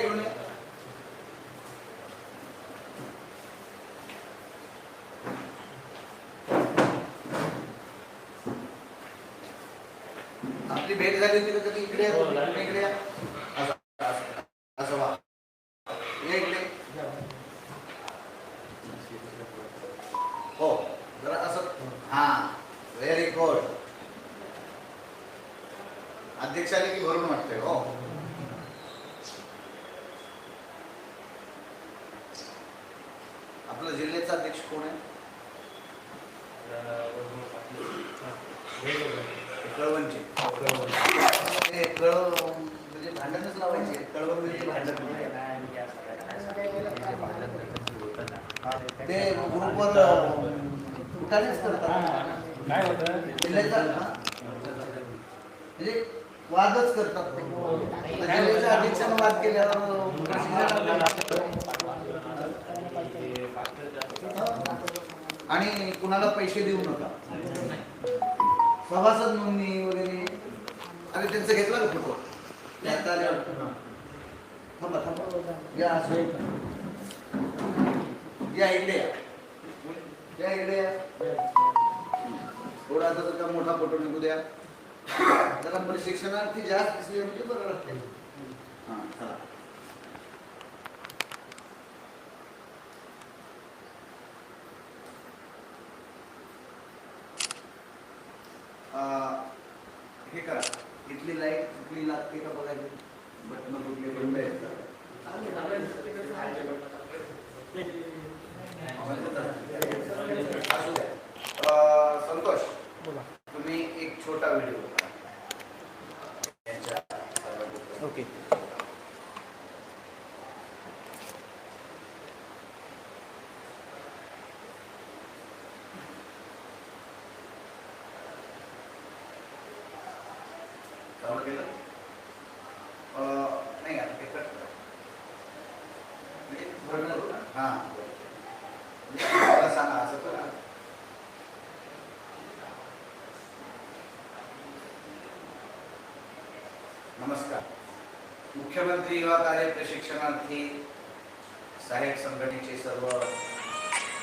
इकडून या. आपली भेट झाली होती का कधी इकडे हो. इकडे. असं वा हो जरा असं हा व्हेरी गुड अध्यक्ष आले की भरून वाटतंय हो कोण आहे? कळवणचे ते कळ म्हणजे भांडणच लावायचे. कळवण म्हणजे भांडण नाही. ते ग्रुपवर कुठानेच करतात. काय होतं? जिल्ह्याचा हा? म्हणजे वादच करतात. ते जिल्ह्याच्या अध्यक्षानं वाद केल्यावर आणि कुणाला पैसे देऊ नका. सभासद नोंदणी वगैरे. अरे त्यांचं घेतला का फोटो? थांबा थांबा. या या इकडे या. इकडे या. थोडा आता का मोठा फोटो निघू द्या. जरा प्रशिक्षणार्थी जास्त दिसले म्हणजे बरं वाटते हा चला. हे करा. इथली लाइट कुठली लागते का बघायची बटन कुठले बंद आहेत असू द्या. अं, संतोष बोला तुम्ही एक छोटा व्हिडिओ ओके चालू केलं. अं, नाही आता ते कट करा. म्हणजे हा. म्हणजे मला सांगा असं करा. नमस्कार. मुख्यमंत्री युवा कार्य प्रशिक्षणार्थी सहाय्यक संघटनेचे सर्व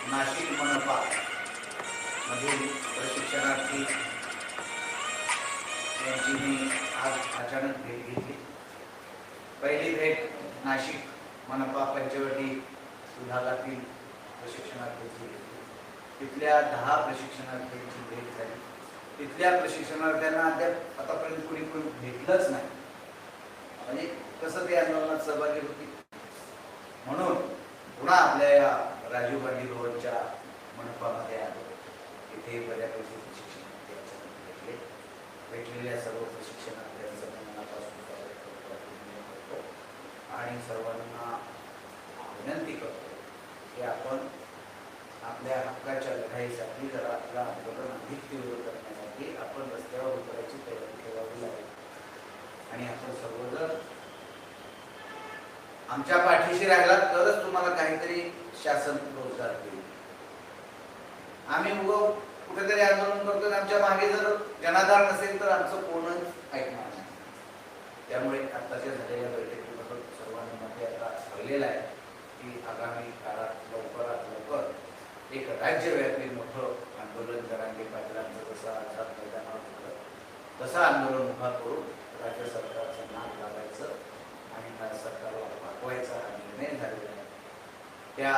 नाशिक मनपा मधील प्रशिक्षणार्थी यांची मी आज अचानक भेट घेतली. पहिली भेट नाशिक मनपा पंचवटी विभागातील प्रशिक्षणार्थीची तिथल्या दहा प्रशिक्षणार्थींची भेट झाली. तिथल्या प्रशिक्षणार्थ्यांना अद्याप आतापर्यंत कोणी कोणी भेटलंच नाही. म्हणजे कसं ते आंदोलनात सहभागी होती? म्हणून पुन्हा आपल्या या राजीव गांधी रोडच्या मनपामध्ये आलो. इथे बऱ्यापैकी भेटलेल्या सर्व प्रशिक्षणार्थ्यांचं मनापासून करतो, आणि सर्वांना विनंती करतो की आपण आपल्या हक्काच्या लढाईसाठी जर आपलं आंदोलन अधिक तीव्र करण्यासाठी आपण रस्त्यावर उतरायची तयारी ठेवावी लागेल. आणि आपण सर्वजण आमच्या पाठीशी राहिला तरच तुम्हाला काहीतरी शासन रोजगार देईल. आम्ही उगव कुठेतरी आंदोलन करतो आमच्या मागे जर जनाधार नसेल तर आमचं कोणच ऐकणार नाही. त्यामुळे आत्ताच्या झालेल्या बैठकीबद्दल सर्वांमध्ये आता ठरलेलं आहे की आगामी काळात लवकरात लवकर एक राज्यव्यापी मोठं आंदोलन जरांगे पाटलांचं जसं आझाद मैदानावर होतं तसं आंदोलन उभा करून राज्य सरकारचं नाक लागायचं आणि राज्य सरकारला पाठवायचा हा निर्णय झालेला आहे. त्या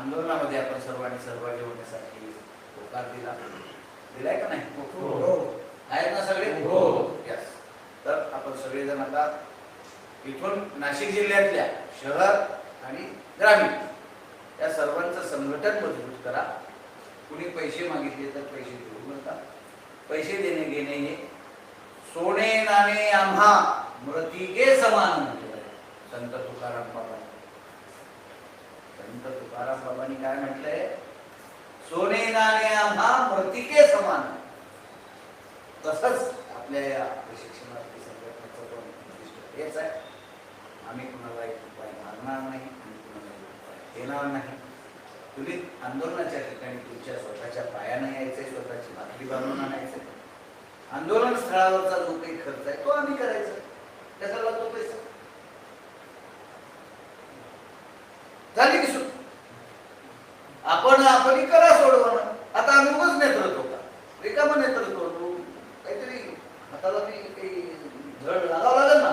आंदोलनामध्ये आपण सर्वांनी सहभागी होण्यासाठी होकार दिला. दिलाय का नाही? हो. आहेत ना सगळे? हो. Yes. तर आपण सगळेजण आता इथून नाशिक जिल्ह्यातल्या शहर आणि ग्रामीण या सर्वांचं संघटन मजबूत करा. कुणी पैसे मागितले तर पैसे देऊ नका पैसे देणे घेणे हे सोने नाणे आम्हा मृतिके समान म्हटलेलं आहे संत तुकाराम बाबा संत तुकाराम बाबांनी काय म्हटलंय? सोने नाणे आम्हा मृतिके समान. तसंच आपल्या या प्रशिक्षणार्थी संघटनेचं पण उद्दिष्ट हेच आहे. आम्ही कुणाला एक उपाय मागणार नाही आणि कुणाला एक उपाय देणार नाही. तुम्ही आंदोलनाच्या ठिकाणी तुमच्या स्वतःच्या पायानं यायचंय स्वतःची भाकरी बांधून आणायचं आंदोलन स्थळावरचा जो काही खर्च आहे तो आम्ही करायचा. त्याचा तो पैसा. आपण आपण करा सोडवणार आता आम्ही उगाच नेतृत्व का? रिकाम नेतृत्व होतो. काहीतरी हाताला मी काही धड लागावं लागेल ना.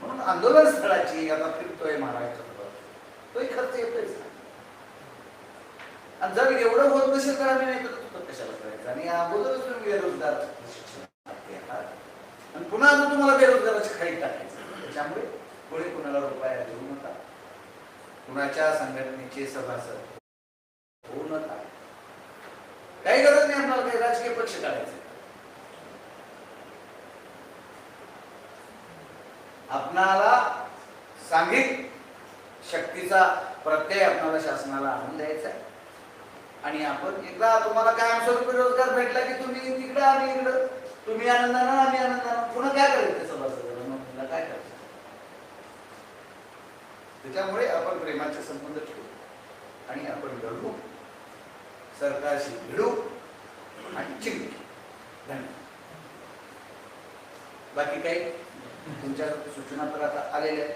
म्हणून आंदोलन स्थळाची आता फिरतोय महाराष्ट्र तोही खर्च येतोय आणि जर एवढं होत नसेल तर आम्ही नाही नेतृत्व कशाला करायचं? आणि अगोदरच तुम्ही बेरोजगार आणि पुन्हा अजून तुम्हाला बेरोजगाराची खाली टाकायचं. त्याच्यामुळे कोणी कुणाला रुपया देऊ नका. कुणाच्या संघटनेचे सभासद होऊनच आहे. काही गरज नाही आपल्याला काही राजकीय पक्ष काढायचे. आपणाला सांघिक शक्तीचा प्रत्यय आपणाला शासनाला आणून द्यायचा आहे. आणि आपण एकदा तुम्हाला कायमस्वरूपी रोजगार भेटला की तुम्ही तिकडं आणि इकडं तुम्ही आनंदानं आम्ही आनंदानं पुन्हा काय करायचं सभासदाला? मग तुला काय करायचं? त्याच्यामुळे आपण प्रेमाचे संबंध ठेवू आणि आपण घडवू. सरकारशी भिडू आणि चिंतू धन्यवाद. बाकी काही? तुमच्या सूचना तर आता आलेल्या आहेत.